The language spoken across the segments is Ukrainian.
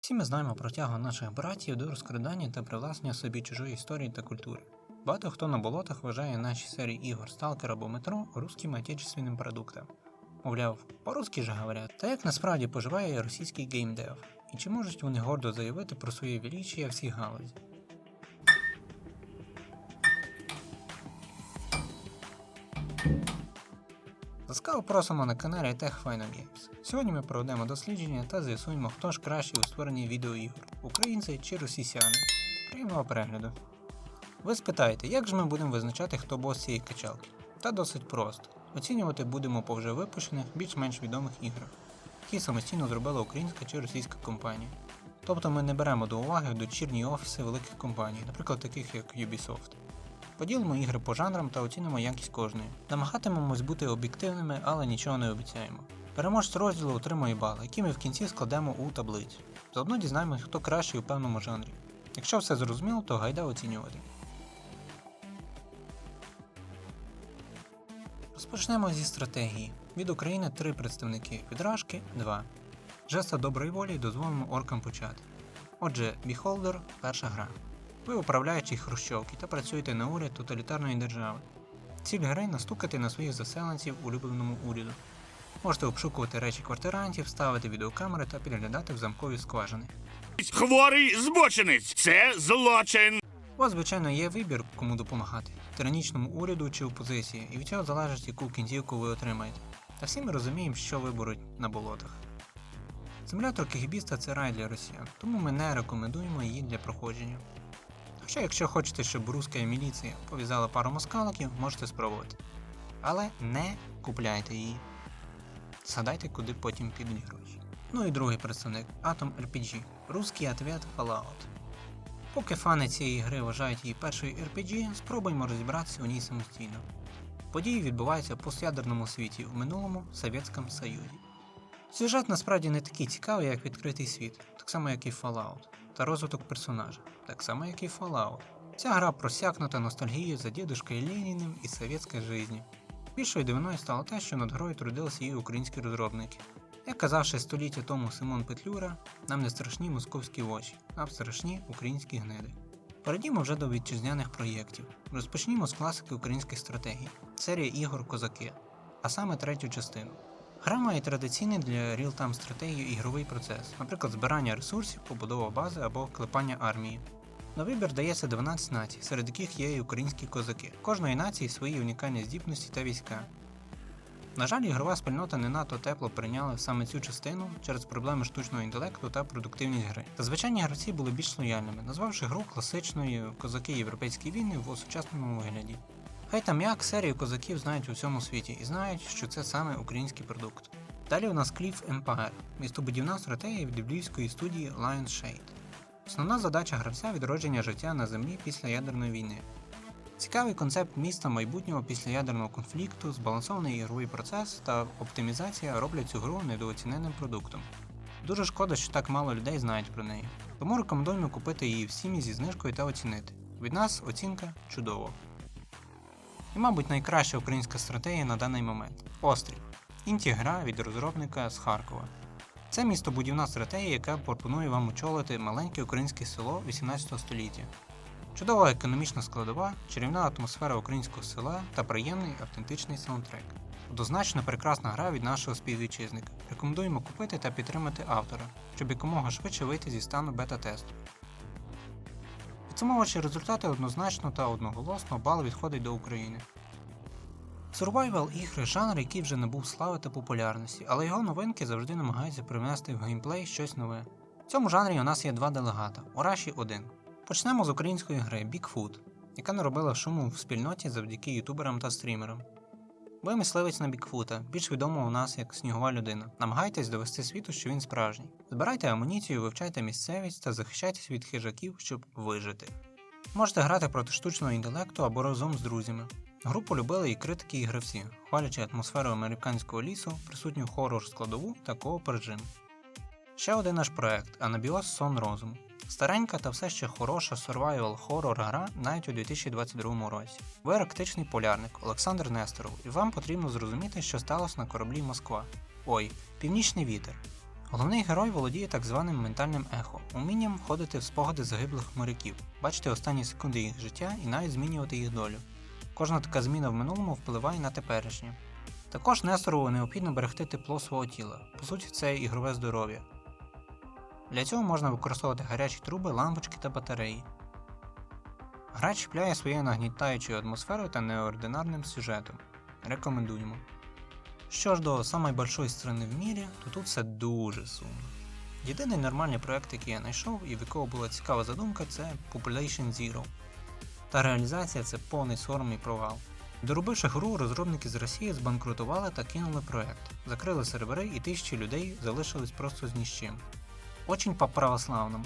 Всі ми знаємо про тягу наших братів до розкрадання та привласнення собі чужої історії та культури. Багато хто на болотах вважає наші серії ігор Сталкер або Метро русським отечественним продуктом. Мовляв, по-русски же говорять. Та як насправді поживає російський геймдев? І чи можуть вони гордо заявити про своє величие всіх галузі? Ласкаво просимо на каналі Tech Final Games. Сьогодні ми проведемо дослідження та з'ясуємо, хто ж кращий у створенні відеоігор українці чи російсяни. Приємного перегляду. Ви спитаєте, як ж ми будемо визначати, хто бос цієї качалки? Та досить просто. Оцінювати будемо по вже випущених, більш-менш відомих іграх, які самостійно зробила українська чи російська компанія. Тобто ми не беремо до уваги дочірні офіси великих компаній, наприклад, таких як Ubisoft. Поділимо ігри по жанрам та оцінимо якість кожної. Намагатимемось бути об'єктивними, але нічого не обіцяємо. Переможець розділу отримує бали, які ми в кінці складемо у таблицю. Заодно дізнаємось, хто кращий у певному жанрі. Якщо все зрозуміло, то гайда оцінювати. Розпочнемо зі стратегії. Від України три представники, від Рашки два. Жеста доброї волі дозволимо оркам почати. Отже, Beholder – перша гра. Ви управляючі хрущовки та працюєте на уряд тоталітарної держави. Ціль гри настукати на своїх заселенців улюбленому уряду. Можете обшукувати речі квартирантів, ставити відеокамери та підглядати в замкові скважини. Хворий збочинець. Це злочин. У вас, звичайно, є вибір, кому допомагати тиранічному уряду чи опозиції, і від цього залежить, яку кінцівку ви отримаєте. Та всі ми розуміємо, що виберуть на болотах. Симулятор кегібіста це рай для росіян, тому ми не рекомендуємо її для проходження. Хоча, якщо хочете, щоб руська міліція пов'язала пару москаликів, можете спробувати. Але не купляйте її. Згадайте, куди потім підуть гроші. Ну і другий представник Atom RPG. Руський ответ Fallout. Поки фани цієї гри вважають її першою RPG, спробуємо розібратися у ній самостійно. Події відбуваються в постядерному світі в минулому Совєтському Союзі. Сюжет насправді не такий цікавий, як відкритий світ, так само як і Fallout, та розвиток персонажа, так само як і Fallout. Ця гра просякнута ностальгією за дідушкою Леніним і совєтської житті. Більшою дивиною стало те, що над грою трудилися її українські розробники. Як казав ще століття тому Симон Петлюра, нам не страшні московські очі, а страшні українські гниди. Перейдімо вже до вітчизняних проєктів. Розпочнімо з класики українських стратегій, серія ігор Козаки, а саме третю частину. Гра має традиційний для реал-тайм стратегії ігровий процес, наприклад, збирання ресурсів, побудова бази або клепання армії. На вибір дається 12 націй, серед яких є і українські козаки. Кожної нації свої унікальні здібності та війська. На жаль, ігрова спільнота не надто тепло прийняла саме цю частину через проблеми штучного інтелекту та продуктивність гри. Зазвичайні гравці були більш лояльними, назвавши гру класичною козаки європейської війни в сучасному вигляді. Хай там як серію козаків знають у всьому світі і знають, що це саме український продукт. Далі у нас Cliff Empire, містобудівна стратегія від львівської студії Lions Shade. Основна задача гравця відродження життя на землі після ядерної війни. Цікавий концепт міста майбутнього після ядерного конфлікту, збалансований ігровий процес та оптимізація роблять цю гру недооціненим продуктом. Дуже шкода, що так мало людей знають про неї. Тому рекомендуємо купити її всім зі знижкою та оцінити. Від нас оцінка чудово. І, мабуть, найкраща українська стратегія на даний момент Острів. Інті-гра від розробника з Харкова. Це містобудівна стратегія, яка пропонує вам очолити маленьке українське село 18 століття. Чудова економічна складова, чарівна атмосфера українського села та приємний автентичний саундтрек. Однозначно прекрасна гра від нашого співвітчизника. Рекомендуємо купити та підтримати автора, щоб якомога швидше вийти зі стану бета-тесту. Підсумовуючи результати однозначно та одноголосно, бал відходить до України. Survival ігри жанр, який вже набув слави та популярності, але його новинки завжди намагаються привнести в геймплей щось нове. В цьому жанрі у нас є два делегата Ораші 1. Почнемо з української гри Bigfoot, яка наробила шуму в спільноті завдяки ютуберам та стрімерам. Ви мисливець на Бікфута, більш відомого у нас як снігова людина. Намагайтесь довести світу, що він справжній. Збирайте амуніцію, вивчайте місцевість та захищайтесь від хижаків, щоб вижити. Можете грати проти штучного інтелекту або разом з друзями. Гру полюбили і критики, і гравці, хвалячи атмосферу американського лісу, присутню хорор складову та кооп режим. Ще один наш проект Анабіоз Сон Розуму. Старенька та все ще хороша survival хоррор гра навіть у 2022 році. Ви арктичний полярник Олександр Несторов, і вам потрібно зрозуміти, що сталося на кораблі Москва. Ой, північний вітер. Головний герой володіє так званим ментальним ехо, умінням входити в спогади загиблих моряків, бачити останні секунди їх життя і навіть змінювати їх долю. Кожна така зміна в минулому впливає на теперішнє. Також Несторову необхідно берегти тепло свого тіла, по суті, це ігрове здоров'я. Для цього можна використовувати гарячі труби, лампочки та батареї. Гра чіпляє своєю нагнітаючою атмосферою та неординарним сюжетом. Рекомендуємо. Що ж до самої большої страни в мірі, то тут все дуже сумно. Єдиний нормальний проект, який я знайшов і в якого була цікава задумка, це Population Zero. Та реалізація це повний сором і провал. Доробивши гру, розробники з Росії збанкрутували та кинули проект, закрили сервери і тисячі людей залишились просто з ні з чим. Очень по православному.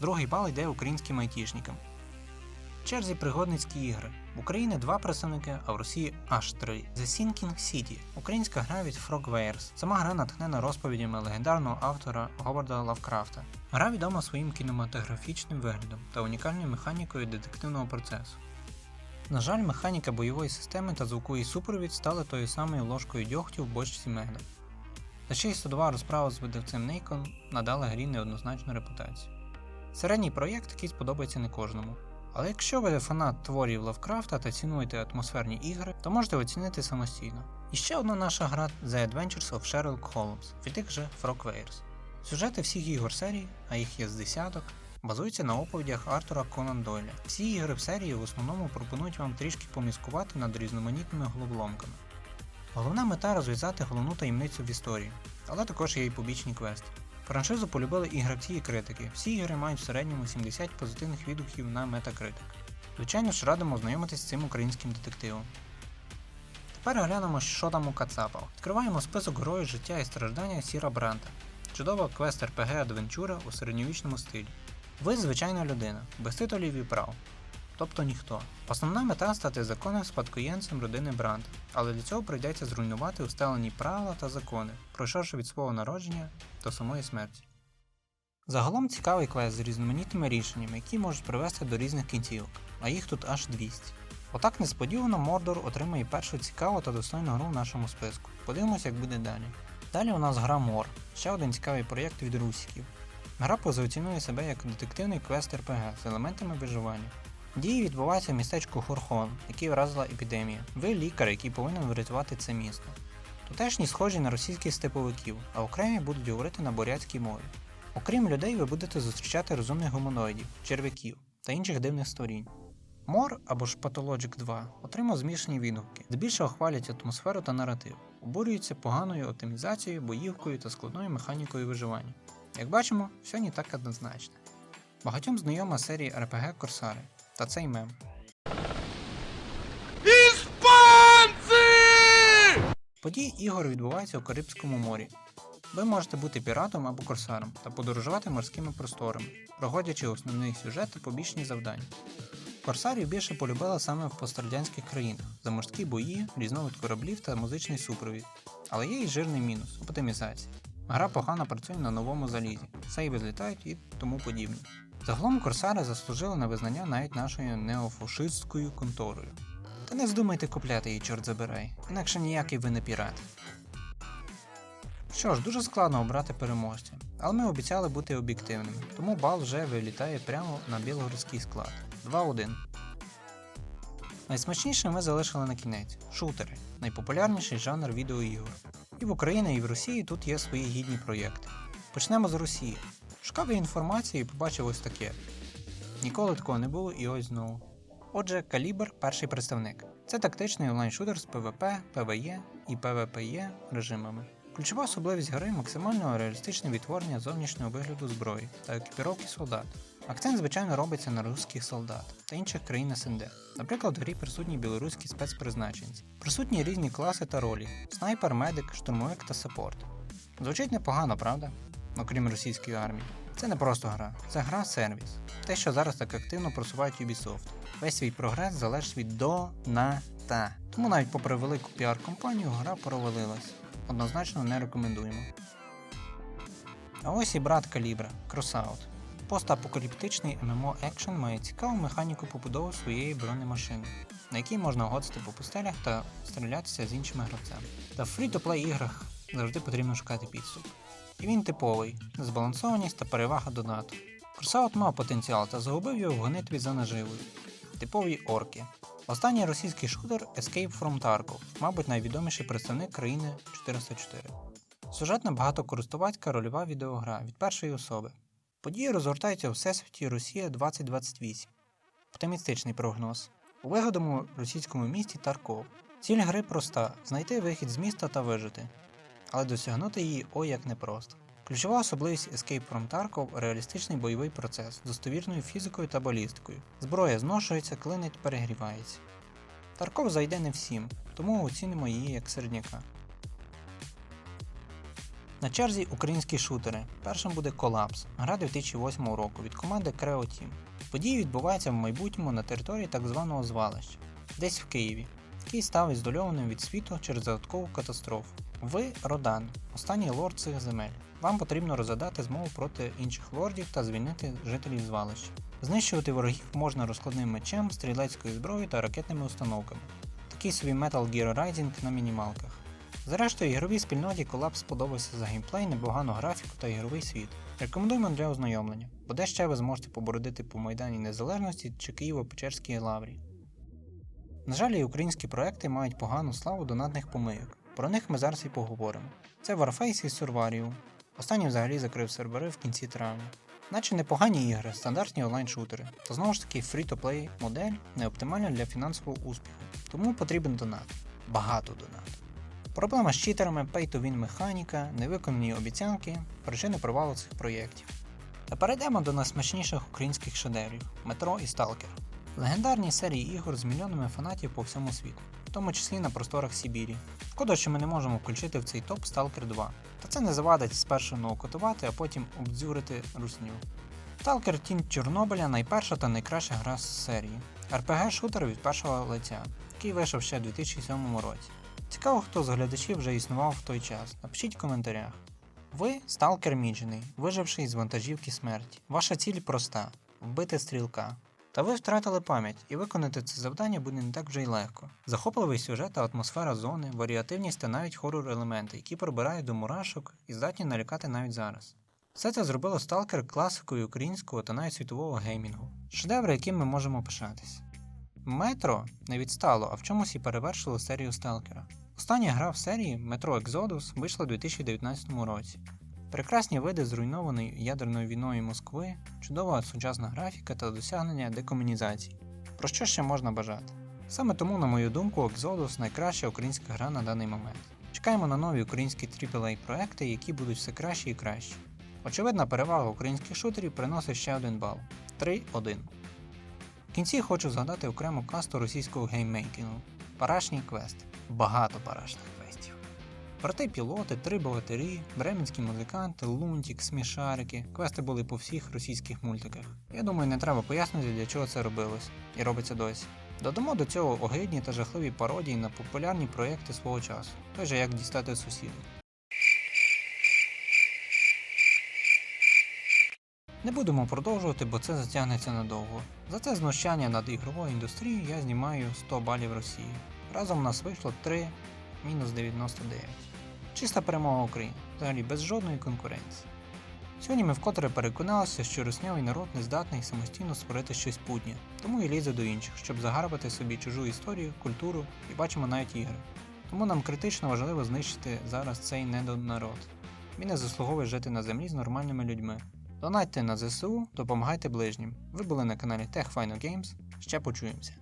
Другий бал йде українським айтішникам. В черзі пригодницькі ігри. В Україні два представники, а в Росії аж три. The Sinking City українська гра від Frogwares. Сама гра натхнена розповідями легендарного автора Говарда Лавкрафта. Гра відома своїм кінематографічним виглядом та унікальною механікою детективного процесу. На жаль, механіка бойової системи та звуковий супровід стали тою самою ложкою дьогтю в бочці меду. Та ще й судова розправа з видавцем Nikon надала грі неоднозначну репутацію. Середній проєкт, який сподобається не кожному. Але якщо ви фанат творів Лавкрафта та цінуєте атмосферні ігри, то можете оцінити самостійно. І ще одна наша гра The Adventures of Sherlock Holmes від тих же Frogwares. Сюжети всіх ігор серії, а їх є з десяток, базуються на оповідях Артура Конан Дойля. Всі ігри в серії в основному пропонують вам трішки поміскувати над різноманітними головоломками. Головна мета розв'язати головну таємницю в історії, але також є й побічні квести. Франшизу полюбили і гравці, і критики. Всі ігри мають в середньому 70 позитивних відгуків на Metacritic. Звичайно ж, радимо ознайомитись з цим українським детективом. Тепер глянемо, що там у Кацапа. Відкриваємо список героїв життя і страждання Сіра Бранта. Чудова квест RPG адвенчура у середньовічному стилі. Ви звичайна людина, без титулів і прав. Тобто ніхто. Основна мета стати законним спадкоємцем родини Бранта, але для цього прийдеться зруйнувати усталені правила та закони, пройшовши від свого народження до самої смерті. Загалом цікавий квест з різноманітними рішеннями, які можуть привести до різних кінцівок, а їх тут аж 200. Отак несподівано Мордор отримає першу цікаву та достойну гру в нашому списку. Подивимося, як буде далі. Далі у нас гра Мор, ще один цікавий проєкт від русиків. Гра позиціонує себе як детективний квест РПГ з елементами виживання. Дії відбуваються в містечку Хорхон, який вразила епідемія. Ви лікар, який повинен врятувати це місто. Тутешні схожі на російських степовиків, а окремі будуть говорити на бурятській мові. Окрім людей, ви будете зустрічати розумних гуманоїдів, черв'яків та інших дивних створінь. Мор або ж Pathologic 2 отримав змішані відгуки, здебільшого хвалять атмосферу та наратив, обурюються поганою оптимізацією, боївкою та складною механікою виживання. Як бачимо, все не так однозначно. Багатьом знайома серія RPG Корсари та цей мем. Події ігор відбуваються у Карибському морі. Ви можете бути піратом або корсаром та подорожувати морськими просторами, проходячи основний сюжет та побічні завдання. Корсарів більше полюбила саме в пострадянських країнах за морські бої, різновид кораблів та музичний супровід. Але є і жирний мінус оптимізація. Гра погано працює на новому залізі, сейви злітають і тому подібне. Загалом корсари заслужили на визнання навіть нашою неофашистською конторою. Та не здумайте купляти її, чорт забирай, інакше ніякий ви не пірат. Що ж, дуже складно обрати переможця, але ми обіцяли бути об'єктивними, тому бал вже вилітає прямо на білгородський склад 2-1. Найсмачніше ми залишили на кінець шутери, найпопулярніший жанр відеоігор. І в Україні, і в Росії тут є свої гідні проєкти. Почнемо з Росії. Шукав я інформацію і побачив ось таке. Ніколи такого не було і ось знову. Отже, Калібр перший представник. Це тактичний онлайн-шутер з PvP, PvE і PvPE режимами. Ключова особливість гри максимально реалістичне відтворення зовнішнього вигляду зброї та екіпіровки солдат. Акцент, звичайно, робиться на русських солдат та інших країн СНД. Наприклад, в грі присутні білоруські спецпризначенці. Присутні різні класи та ролі: снайпер, медик, штурмовик та саппорт. Звучить непогано, правда? Окрім російської армії. Це не просто гра, це гра сервіс. Те, що зараз так активно просувають Ubisoft. Весь свій прогрес залежить від доната. Тому навіть попри велику піар-компанію гра провалилась. Однозначно не рекомендуємо. А ось і брат Калібра Crossout. Постапокаліптичний ММО екшен має цікаву механіку побудови своєї бронемашини. на якій можна гоцати по пустелях та стрілятися з іншими гравцями. Та в фрі-то-плей іграх завжди потрібно шукати підступ. І він типовий, незбалансованість та перевага донату. Кросаут мав потенціал та загубив його в гонитві за наживою. Типові орки. Останній російський шутер Escape from Tarkov, мабуть, найвідоміший представник країни 404. Сюжетна багатокористувацька рольова відеогра від першої особи. Події розгортаються у всесвіті Росія 2028. Оптимістичний прогноз. У вигодому російському місті Тарков. Ціль гри проста знайти вихід з міста та вижити. Але досягнути її ой як непросто. Ключова особливість Escape from Tarkov – реалістичний бойовий процес з достовірною фізикою та балістикою. Зброя зношується, клинить, перегрівається. Тарков зайде не всім, тому оцінимо її як середняка. На черзі українські шутери. Першим буде Колапс, гра 2008 року від команди Creo Team. Події відбуваються в майбутньому на території так званого звалища, десь в Києві, який став ізольованим від світу через загадкову катастрофу. Ви Родан, останній лорд цих земель. Вам потрібно розгадати змову проти інших лордів та звільнити жителів звалища. Знищувати ворогів можна розкладним мечем, стрілецькою зброєю та ракетними установками. Такий собі Metal Gear Rising на мінімалках. Зрештою, ігровій спільноті колапс сподобався за геймплей, непогану графіку та ігровий світ. Рекомендуємо для ознайомлення, бо де ще ви зможете побородити по Майдані Незалежності чи Києво-Печерській лаврі. На жаль, і українські проекти мають погану славу донатних помийок. Про них ми зараз і поговоримо. Це Warface і Survarium. Останній взагалі закрив сервери в кінці травня. Наче непогані ігри, стандартні онлайн-шутери, та знову ж таки free-to-play модель не оптимальна для фінансового успіху, тому потрібен донат. Багато донату. Проблема з читерами, pay-to-win механіка, невиконані обіцянки, причини провалу цих проєктів. Та перейдемо до найсмачніших українських шедеврів Метро і Сталкер. Легендарні серії ігор з мільйонами фанатів по всьому світу, в тому числі на просторах Сибірі. Шкода, що ми не можемо включити в цей топ Stalker 2. Та це не завадить спершу наукотувати, а потім обдзюрити русню. Stalker Тінь Чорнобиля найперша та найкраща гра з серії. RPG-шутер від першого лиця, який вийшов ще у 2007 році. Цікаво, хто з глядачів вже існував в той час. Напишіть в коментарях. Ви сталкер міджений, виживший з вантажівки смерті. Ваша ціль проста вбити стрілка. Та ви втратили пам'ять, і виконати це завдання буде не так вже й легко. Захопливий сюжет та атмосфера зони, варіативність та навіть хорор елементи, які пробирають до мурашок і здатні налякати навіть зараз. Все це зробило сталкер класикою українського та навіть світового геймінгу, шедеври, яким ми можемо пишатись. Метро не відстало, а в чомусь і перевершило серію сталкера. Остання гра в серії Metro Exodus вийшла у 2019 році. Прекрасні види зруйнованої ядерною війною Москви, чудова сучасна графіка та досягнення декомунізації. Про що ще можна бажати? Саме тому, на мою думку, Exodus найкраща українська гра на даний момент. Чекаємо на нові українські AAA проекти, які будуть все кращі і кращі. Очевидна перевага українських шутерів приносить ще один бал 3-1. В кінці хочу згадати окрему касту російського гейммейкінгу Парашні квести. Багато парашних квестів. Брати пілоти, три богатирі, бременські музиканти, лунтік, смішарики. Квести були по всіх російських мультиках. Я думаю, не треба пояснити, для чого це робилось і робиться досі. Додамо до цього огидні та жахливі пародії на популярні проєкти свого часу, той же як дістати сусіду. Не будемо продовжувати, бо це затягнеться надовго. За це знущання над ігровою індустрією я знімаю 100 балів Росії. Разом у нас вийшло 3 мінус 99. Чиста перемога України, взагалі без жодної конкуренції. Сьогодні ми вкотре переконалися, що руснявий народ не здатний самостійно створити щось путнє, тому і лізе до інших, щоб загарбати собі чужу історію, культуру і бачимо навіть ігри. Тому нам критично важливо знищити зараз цей недонарод. Він не заслуговує жити на землі з нормальними людьми. Донатьте на ЗСУ, допомагайте ближнім. Ви були на каналі Tech Final Games. Ще почуємося.